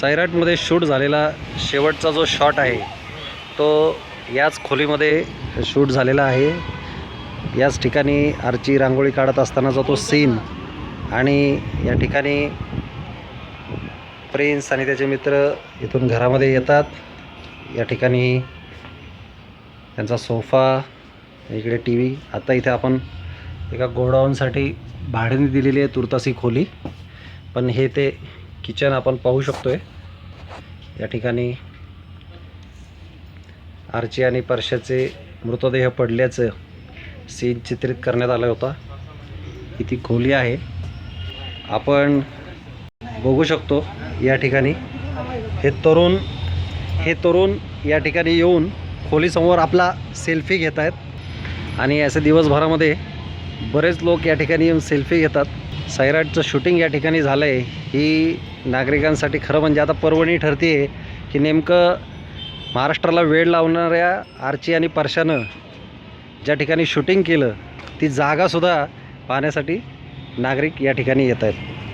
सैराटमध्ये shoot झालेला शेवटचा जो शॉट आहे तो याच खोलीमध्ये शूट झालेला आहे. याच ठिकाणी आरची रांगोळी काढत असतानाचा तो सीन आणि या ठिकाणी प्रिन्स आणि त्याचे मित्र इथून घरामध्ये येतात. या ठिकाणी त्यांचा सोफा इकडे टी व्ही आता इथे आपण एका गोडाऊनसाठी भाड्याने दिलेली आहे तुर्तासी खोली. पण हे ते किचन आपण पाहू शकतोय. या ठिकाणी आर्ची आणि परशाचे मृतदेह पडल्याचं सीन चित्रित करण्यात आला होता. ही ती खोली आहे. आपण बघू शकतो या ठिकाणी हे तरुण हे तरुण या ठिकाणी येऊन खोलीसमोर आपला सेल्फी घेत आहेत आणि असे दिवसभरामध्ये बरेच लोक या ठिकाणी येऊन सेल्फी घेतात. सैराटचं शूटिंग या ठिकाणी झालं आहे ही नागरिकांसाठी खरं म्हणजे आता पर्वणी ठरते आहे की नेमकं महाराष्ट्राला वेळ लावणाऱ्या आर्ची आणि परशानं ज्या ठिकाणी शूटिंग केलं ती जागासुद्धा पाहण्यासाठी नागरिक या ठिकाणी येत आहेत